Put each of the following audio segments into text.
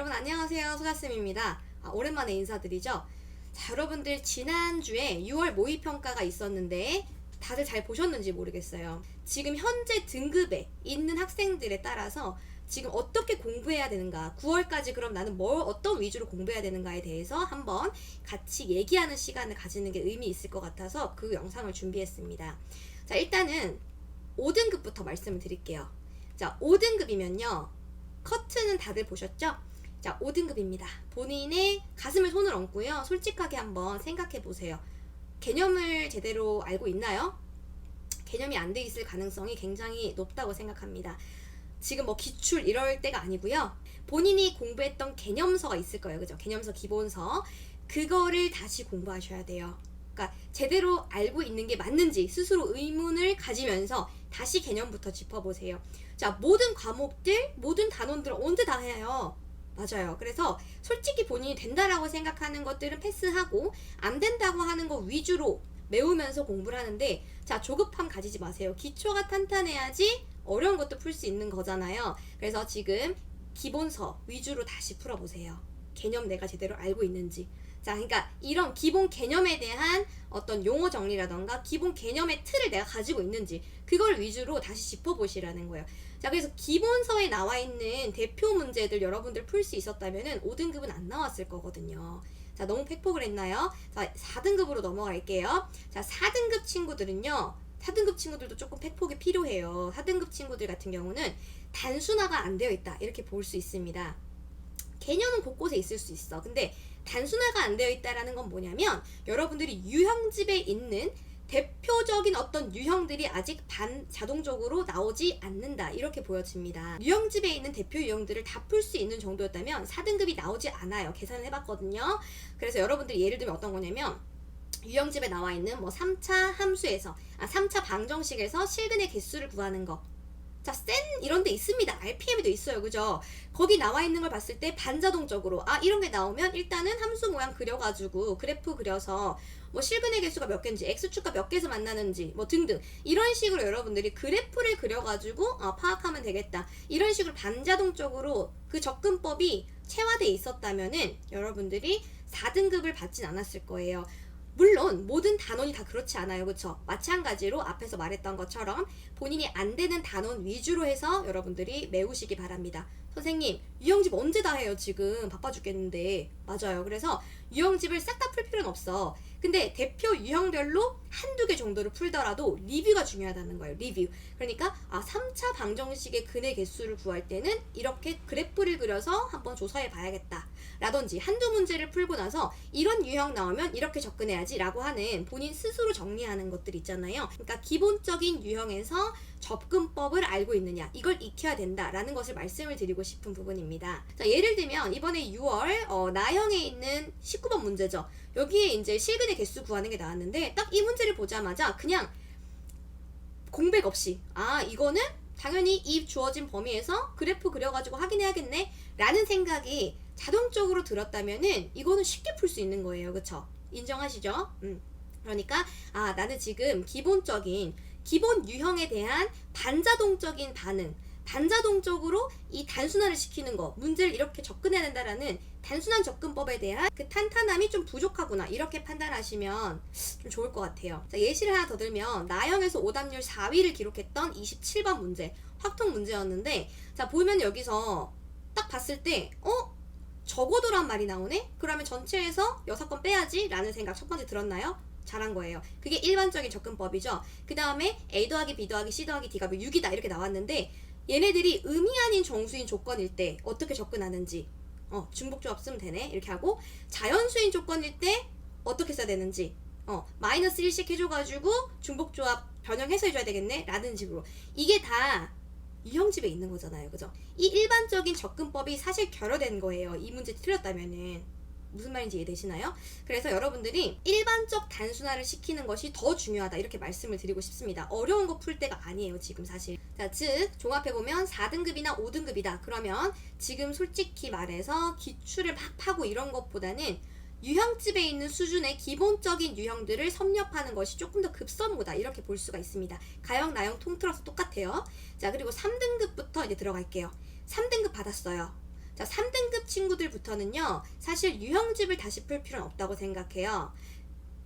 여러분 안녕하세요. 소자쌤입니다. 아, 오랜만에 인사드리죠? 자 여러분들 지난주에 6월 모의평가가 있었는데 다들 잘 보셨는지 모르겠어요. 지금 현재 등급에 있는 학생들에 따라서 지금 어떻게 공부해야 되는가 9월까지 그럼 나는 뭘 어떤 위주로 공부해야 되는가에 대해서 한번 같이 얘기하는 시간을 가지는 게 의미 있을 것 같아서 그 영상을 준비했습니다. 자 일단은 5등급부터 말씀을 드릴게요. 자 5등급이면요. 커트는 다들 보셨죠? 자, 5등급입니다. 본인의 가슴에 손을 얹고요. 솔직하게 한번 생각해 보세요. 개념을 제대로 알고 있나요? 개념이 안 돼 있을 가능성이 굉장히 높다고 생각합니다. 지금 뭐 기출 이럴 때가 아니고요. 본인이 공부했던 개념서가 있을 거예요. 그죠? 개념서 기본서. 그거를 다시 공부하셔야 돼요. 그러니까 제대로 알고 있는 게 맞는지 스스로 의문을 가지면서 다시 개념부터 짚어보세요. 자, 모든 과목들, 모든 단원들 언제 다 해요? 맞아요. 그래서 솔직히 본인이 된다라고 생각하는 것들은 패스하고 안 된다고 하는 거 위주로 메우면서 공부를 하는데 자, 조급함 가지지 마세요. 기초가 탄탄해야지 어려운 것도 풀 수 있는 거잖아요. 그래서 지금 기본서 위주로 다시 풀어보세요. 개념 내가 제대로 알고 있는지. 자, 그러니까 이런 기본 개념에 대한 어떤 용어 정리라던가 기본 개념의 틀을 내가 가지고 있는지 그걸 위주로 다시 짚어보시라는 거예요. 자, 그래서 기본서에 나와 있는 대표 문제들 여러분들 풀 수 있었다면은 5등급은 안 나왔을 거거든요. 자, 너무 팩폭을 했나요? 자, 4등급으로 넘어갈게요. 자, 4등급 친구들은요. 4등급 친구들도 조금 팩폭이 필요해요. 4등급 친구들 같은 경우는 단순화가 안 되어 있다. 이렇게 볼 수 있습니다. 개념은 곳곳에 있을 수 있어. 근데 단순화가 안 되어 있다라는 건 뭐냐면 여러분들이 유형집에 있는 대표적인 어떤 유형들이 아직 반 자동적으로 나오지 않는다 이렇게 보여집니다. 유형집에 있는 대표 유형들을 다 풀 수 있는 정도였다면 4등급이 나오지 않아요. 계산을 해봤거든요. 그래서 여러분들이 예를 들면 어떤 거냐면 유형집에 나와 있는 뭐 3차 함수에서 아 3차 방정식에서 실근의 개수를 구하는 거 자, 센 이런 데 있습니다. RPM에도 있어요. 그죠? 거기 나와 있는 걸 봤을 때 반자동적으로 아, 이런 게 나오면 일단은 함수 모양 그려 가지고 그래프 그려서 뭐 실근의 개수가 몇 개인지 x축과 몇 개에서 만나는지 뭐 등등 이런 식으로 여러분들이 그래프를 그려 가지고 아, 파악하면 되겠다. 이런 식으로 반자동적으로 그 접근법이 체화돼 있었다면은 여러분들이 4등급을 받진 않았을 거예요. 물론 모든 단원이 다 그렇지 않아요. 그렇죠? 마찬가지로 앞에서 말했던 것처럼 본인이 안 되는 단원 위주로 해서 여러분들이 메우시기 바랍니다. 선생님, 유형집 언제 다 해요, 지금? 바빠 죽겠는데. 맞아요. 그래서 유형집을 싹 다 풀 필요는 없어. 근데 대표 유형별로 한두 개 정도를 풀더라도 리뷰가 중요하다는 거예요. 리뷰. 그러니까 아, 3차 방정식의 근의 개수를 구할 때는 이렇게 그래프를 그려서 한번 조사해 봐야겠다. 라든지 한두 문제를 풀고 나서 이런 유형 나오면 이렇게 접근해야지 라고 하는 본인 스스로 정리하는 것들 있잖아요. 그러니까 기본적인 유형에서 접근법을 알고 있느냐 이걸 익혀야 된다라는 것을 말씀을 드리고 싶은 부분입니다. 자, 예를 들면 이번에 6월 어, 나형에 있는 19번 문제죠. 여기에 이제 실근의 개수 구하는 게 나왔는데 딱 이 문제를 보자마자 그냥 공백 없이 아 이거는 당연히 이 주어진 범위에서 그래프 그려가지고 확인해야겠네 라는 생각이 자동적으로 들었다면은 이거는 쉽게 풀 수 있는 거예요 그쵸 인정하시죠 음. 그러니까 아 나는 지금 기본적인 기본 유형에 대한 반자동적인 반응 반자동적으로 이 단순화를 시키는 거 문제를 이렇게 접근해야 된다라는 단순한 접근법에 대한 그 탄탄함이 좀 부족하구나 이렇게 판단하시면 좀 좋을 것 같아요 자, 예시를 하나 더 들면 나형에서 오답률 4위를 기록했던 27번 문제 확통 문제였는데 자 보면 여기서 딱 봤을 때 어? 적어도란 말이 나오네? 그러면 전체에서 6건 빼야지 라는 생각 첫 번째 들었나요? 잘한 거예요. 그게 일반적인 접근법이죠. 그 다음에 A 더하기 B 더하기 C 더하기 D가 6이다 이렇게 나왔는데 얘네들이 의미 아닌 정수인 조건일 때 어떻게 접근하는지 어 중복조합 쓰면 되네 이렇게 하고 자연수인 조건일 때 어떻게 써야 되는지 어 마이너스 1씩 해줘가지고 중복조합 변형해서 해줘야 되겠네 라는 식으로 이게 다 유형집에 있는 거잖아요 그죠 이 일반적인 접근법이 사실 결여된 거예요 이 문제 틀렸다면은 무슨 말인지 이해되시나요? 그래서 여러분들이 일반적 단순화를 시키는 것이 더 중요하다 이렇게 말씀을 드리고 싶습니다. 어려운 거 풀 때가 아니에요 지금 사실. 자, 즉 종합해보면 4등급이나 5등급이다. 그러면 지금 솔직히 말해서 기출을 막 파고 이런 것보다는 유형집에 있는 수준의 기본적인 유형들을 섭렵하는 것이 조금 더 급선무다 이렇게 볼 수가 있습니다. 가형, 나형 통틀어서 똑같아요. 자 그리고 3등급부터 이제 들어갈게요. 3등급 받았어요. 자, 3등급 친구들부터는요, 사실 유형집을 다시 풀 필요는 없다고 생각해요.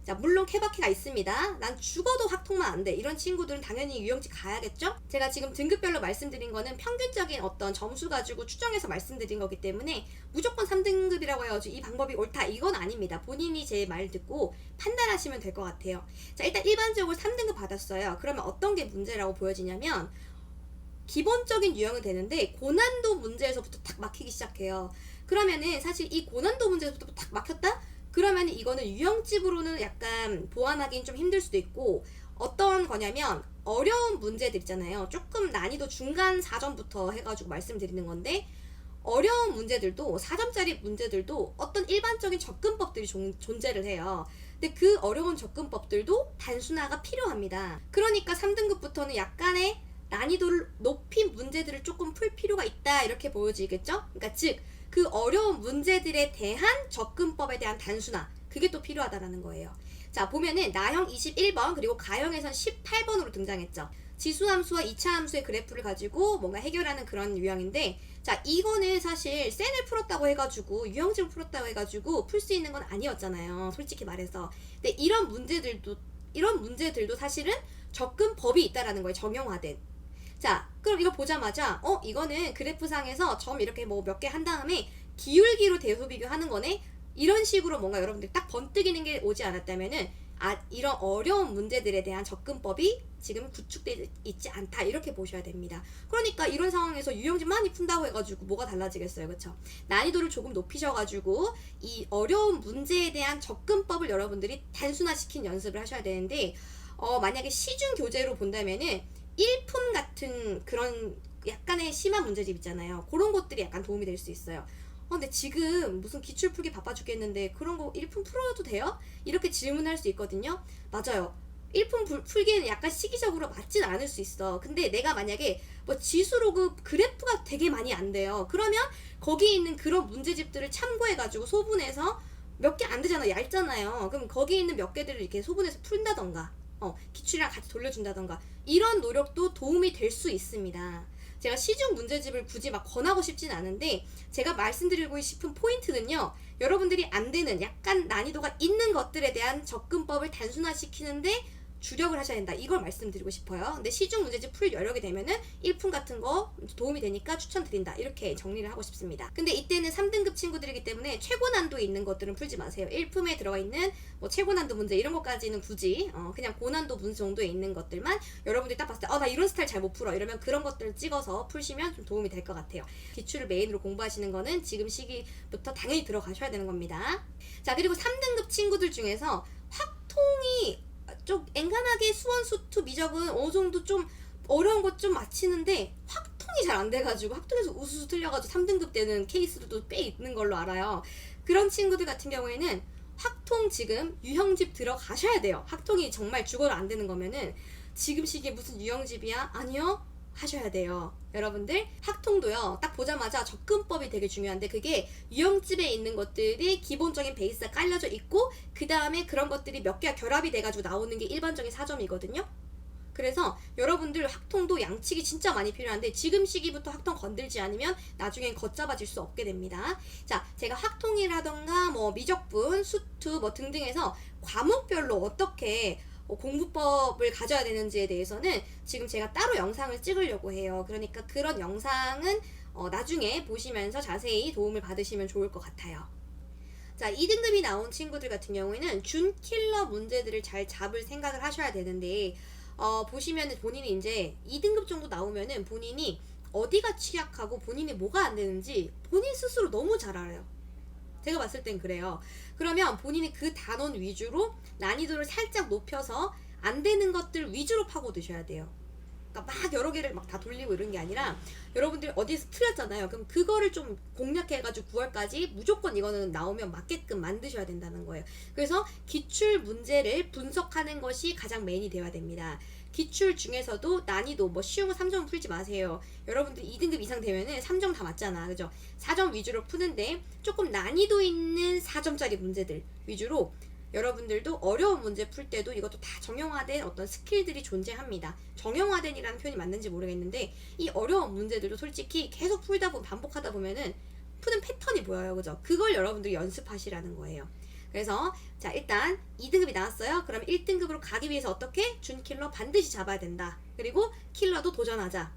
자, 물론 케바케가 있습니다. 난 죽어도 학통만 안 돼. 이런 친구들은 당연히 유형집 가야겠죠? 제가 지금 등급별로 말씀드린 거는 평균적인 어떤 점수 가지고 추정해서 말씀드린 거기 때문에 무조건 3등급이라고 해가지고 이 방법이 옳다. 이건 아닙니다. 본인이 제 말 듣고 판단하시면 될 것 같아요. 자, 일단 일반적으로 3등급 받았어요. 그러면 어떤 게 문제라고 보여지냐면, 기본적인 유형은 되는데 고난도 문제에서부터 탁 막히기 시작해요. 그러면은 사실 이 고난도 문제에서부터 탁 막혔다? 그러면 이거는 유형집으로는 약간 보완하기는 좀 힘들 수도 있고 어떤 거냐면 어려운 문제들 있잖아요. 조금 난이도 중간 4점부터 해가지고 말씀드리는 건데 어려운 문제들도 4점짜리 문제들도 어떤 일반적인 접근법들이 존, 존재를 해요. 근데 그 어려운 접근법들도 단순화가 필요합니다. 그러니까 3등급부터는 약간의 난이도를 높인 문제들을 조금 풀 필요가 있다 이렇게 보여지겠죠? 그러니까 즉 그 어려운 문제들에 대한 접근법에 대한 단순화 그게 또 필요하다라는 거예요. 자 보면은 나형 21번 그리고 가형에선 18번으로 등장했죠. 지수함수와 이차함수의 그래프를 가지고 뭔가 해결하는 그런 유형인데 자 이거는 사실 센을 풀었다고 해가지고 유형집을 풀었다고 해가지고 풀 수 있는 건 아니었잖아요. 솔직히 말해서. 근데 이런 문제들도 이런 문제들도 사실은 접근법이 있다라는 거예요. 정형화된. 자, 그럼 이거 보자마자 어 이거는 그래프상에서 점 이렇게 뭐 몇 개 한 다음에 기울기로 대소 비교하는 거네. 이런 식으로 뭔가 여러분들 딱 번뜩이는 게 오지 않았다면은 아 이런 어려운 문제들에 대한 접근법이 지금 구축되어 있지 않다 이렇게 보셔야 됩니다. 그러니까 이런 상황에서 유형집 많이 푼다고 해가지고 뭐가 달라지겠어요, 그렇죠? 난이도를 조금 높이셔가지고 이 어려운 문제에 대한 접근법을 여러분들이 단순화시킨 연습을 하셔야 되는데 어 만약에 시중 교재로 본다면은 일품 같은 그런 약간의 심한 문제집 있잖아요. 그런 것들이 약간 도움이 될 수 있어요. 어, 근데 지금 무슨 기출 풀기 바빠 죽겠는데 그런 거 일품 풀어도 돼요? 이렇게 질문할 수 있거든요. 맞아요. 일품 풀- 풀기에는 약간 시기적으로 맞진 않을 수 있어. 근데 내가 만약에 뭐 지수로 그 그래프가 되게 많이 안 돼요. 그러면 거기 있는 그런 문제집들을 참고해가지고 소분해서 몇 개 안 되잖아. 얇잖아요. 그럼 거기 있는 몇 개들을 이렇게 소분해서 푼다던가, 어, 기출이랑 같이 돌려준다던가, 이런 노력도 도움이 될 수 있습니다. 제가 시중 문제집을 굳이 막 권하고 싶진 않은데, 제가 말씀드리고 싶은 포인트는요, 여러분들이 안 되는 약간 난이도가 있는 것들에 대한 접근법을 단순화시키는데 주력을 하셔야 된다. 이걸 말씀드리고 싶어요. 근데 시중 문제집 풀 여력이 되면은 1품 같은 거 도움이 되니까 추천드린다. 이렇게 정리를 하고 싶습니다. 근데 이때는 3등급 친구들이기 때문에 최고 난도 있는 것들은 풀지 마세요. 1품에 들어가 있는 뭐 최고 난도 문제 이런 것까지는 굳이 어, 그냥 고난도 문제 정도에 있는 것들만 여러분들이 딱 봤을 때어나 이런 스타일 잘 못 풀어 이러면 그런 것들을 찍어서 풀시면 좀 도움이 될 것 같아요. 기출을 메인으로 공부하시는 거는 지금 시기부터 당연히 들어가셔야 되는 겁니다. 자 그리고 3등급 친구들 중에서 확통이 좀 앵간하게 수원 수투 미적은 어느 정도 좀 어려운 것 좀 맞히는데 확통이 잘 안 돼가지고 확통에서 우수수 틀려가지고 3등급 되는 케이스도 꽤 있는 걸로 알아요. 그런 친구들 같은 경우에는 확통 지금 유형집 들어가셔야 돼요. 확통이 정말 죽어도 안 되는 거면은 지금 시기에 무슨 유형집이야? 아니요. 하셔야 돼요. 여러분들 학통도요. 딱 보자마자 접근법이 되게 중요한데 그게 유형집에 있는 것들이 기본적인 베이스가 깔려져 있고 그 다음에 그런 것들이 몇 개가 결합이 돼가지고 나오는 게 일반적인 4점이거든요. 그래서 여러분들 학통도 양측이 진짜 많이 필요한데 지금 시기부터 학통 건들지 않으면 나중엔 걷잡아질 수 없게 됩니다. 자, 제가 학통이라던가 뭐 미적분, 수투 뭐 등등해서 과목별로 어떻게 어, 공부법을 가져야 되는지에 대해서는 지금 제가 따로 영상을 찍으려고 해요. 그러니까 그런 영상은 어, 나중에 보시면서 자세히 도움을 받으시면 좋을 것 같아요. 자, 2등급이 나온 친구들 같은 경우에는 준 킬러 문제들을 잘 잡을 생각을 하셔야 되는데, 어, 보시면은 본인이 이제 2등급 정도 나오면은 본인이 어디가 취약하고 본인이 뭐가 안 되는지 본인 스스로 너무 잘 알아요. 제가 봤을 땐 그래요. 그러면 본인이 그 단원 위주로 난이도를 살짝 높여서 안 되는 것들 위주로 파고 드셔야 돼요. 그러니까 막 여러 개를 막 다 돌리고 이런 게 아니라 여러분들 어디서 틀렸잖아요. 그럼 그거를 좀 공략해가지고 9월까지 무조건 이거는 나오면 맞게끔 만드셔야 된다는 거예요. 그래서 기출 문제를 분석하는 것이 가장 메인이 되어야 됩니다. 기출 중에서도 난이도 뭐 쉬운 거 3점 풀지 마세요. 여러분들 2등급 이상 되면은 3점 다 맞잖아. 그죠? 4점 위주로 푸는데 조금 난이도 있는 4점짜리 문제들 위주로 여러분들도 어려운 문제 풀 때도 이것도 다 정형화된 어떤 스킬들이 존재합니다. 정형화된이라는 표현이 맞는지 모르겠는데 이 어려운 문제들도 솔직히 계속 풀다 보면 반복하다 보면은 푸는 패턴이 보여요. 그죠? 그걸 여러분들이 연습하시라는 거예요. 그래서 자 일단 2등급이 나왔어요. 그럼 1등급으로 가기 위해서 어떻게? 준 킬러 반드시 잡아야 된다. 그리고 킬러도 도전하자.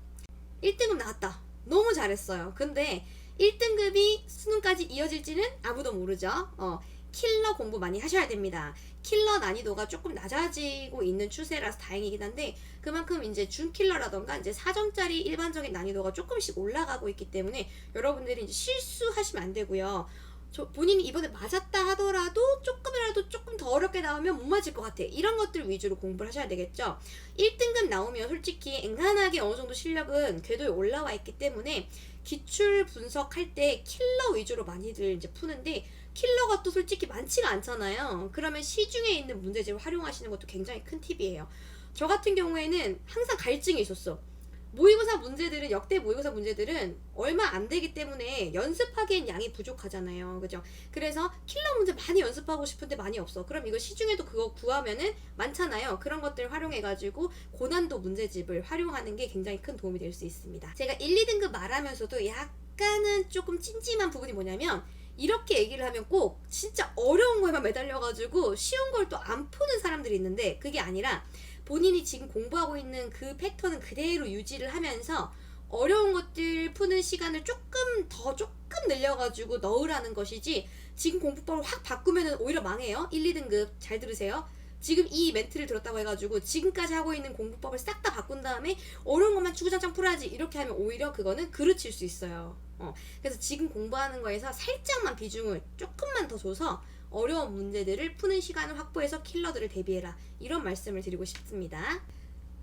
1등급 나왔다. 너무 잘했어요. 근데 1등급이 수능까지 이어질지는 아무도 모르죠. 어, 킬러 공부 많이 하셔야 됩니다. 킬러 난이도가 조금 낮아지고 있는 추세라서 다행이긴 한데 그만큼 이제 준킬러라던가 이제 4점짜리 일반적인 난이도가 조금씩 올라가고 있기 때문에 여러분들이 이제 실수하시면 안 되고요. 저 본인이 이번에 맞았다 하더라도 조금이라도 조금 더 어렵게 나오면 못 맞을 것 같아. 이런 것들 위주로 공부를 하셔야 되겠죠. 1등급 나오면 솔직히 앵간하게 어느 정도 실력은 궤도에 올라와 있기 때문에 기출 분석할 때 킬러 위주로 많이들 이제 푸는데 킬러가 또 솔직히 많지가 않잖아요. 그러면 시중에 있는 문제집을 활용하시는 것도 굉장히 큰 팁이에요. 저 같은 경우에는 항상 갈증이 있었어. 모의고사 문제들은 역대 모의고사 문제들은 얼마 안 되기 때문에 연습하기엔 양이 부족하잖아요. 그죠? 그래서 킬러 문제 많이 연습하고 싶은데 많이 없어. 그럼 이거 시중에도 그거 구하면은 많잖아요. 그런 것들 활용해 가지고 고난도 문제집을 활용하는 게 굉장히 큰 도움이 될 수 있습니다. 제가 1, 2등급 말하면서도 약간은 조금 찜찜한 부분이 뭐냐면 이렇게 얘기를 하면 꼭 진짜 어려운 거에만 매달려 가지고 쉬운 걸 또 안 푸는 사람들이 있는데 그게 아니라 본인이 지금 공부하고 있는 그 패턴은 그대로 유지를 하면서 어려운 것들 푸는 시간을 조금 더 조금 늘려가지고 넣으라는 것이지 지금 공부법을 확 바꾸면 오히려 망해요. 1, 2등급 잘 들으세요. 지금 이 멘트를 들었다고 해가지고 지금까지 하고 있는 공부법을 싹 다 바꾼 다음에 어려운 것만 주구장창 풀어야지 이렇게 하면 오히려 그거는 그르칠 수 있어요. 어, 그래서 지금 공부하는 거에서 살짝만 비중을 조금만 더 줘서 어려운 문제들을 푸는 시간을 확보해서 킬러들을 대비해라 이런 말씀을 드리고 싶습니다.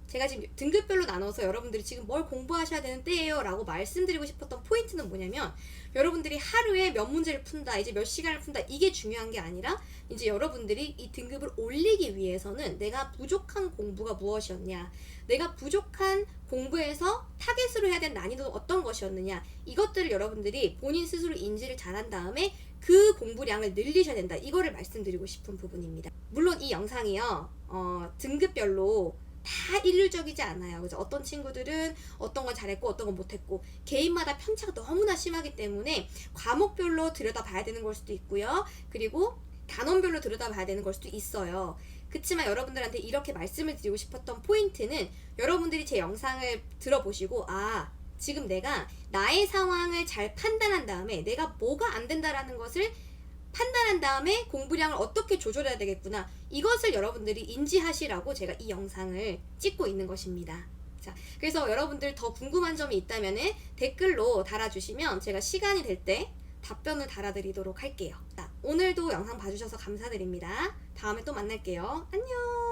제가 지금 등급별로 나눠서 여러분들이 지금 뭘 공부하셔야 되는 때예요 라고 말씀드리고 싶었던 포인트는 뭐냐면 여러분들이 하루에 몇 문제를 푼다 이제 몇 시간을 푼다 이게 중요한 게 아니라 이제 여러분들이 이 등급을 올리기 위해서는 내가 부족한 공부가 무엇이었냐 내가 부족한 공부에서 타겟으로 해야 되는 난이도는 어떤 것이었느냐 이것들을 여러분들이 본인 스스로 인지를 잘한 다음에 그 공부량을 늘리셔야 된다 이거를 말씀드리고 싶은 부분입니다 물론 이 영상이요 어, 등급별로 다 일률적이지 않아요. 그래서 어떤 친구들은 어떤 건 잘했고 어떤 건 못했고 개인마다 편차가 너무나 심하기 때문에 과목별로 들여다봐야 되는 걸 수도 있고요. 그리고 단원별로 들여다봐야 되는 걸 수도 있어요. 그렇지만 여러분들한테 이렇게 말씀을 드리고 싶었던 포인트는 여러분들이 제 영상을 들어보시고 아 지금 내가 나의 상황을 잘 판단한 다음에 내가 뭐가 안 된다라는 것을 판단한 다음에 공부량을 어떻게 조절해야 되겠구나. 이것을 여러분들이 인지하시라고 제가 이 영상을 찍고 있는 것입니다. 자, 그래서 여러분들 더 궁금한 점이 있다면 댓글로 달아주시면 제가 시간이 될 때 답변을 달아드리도록 할게요. 자, 오늘도 영상 봐주셔서 감사드립니다. 다음에 또 만날게요. 안녕!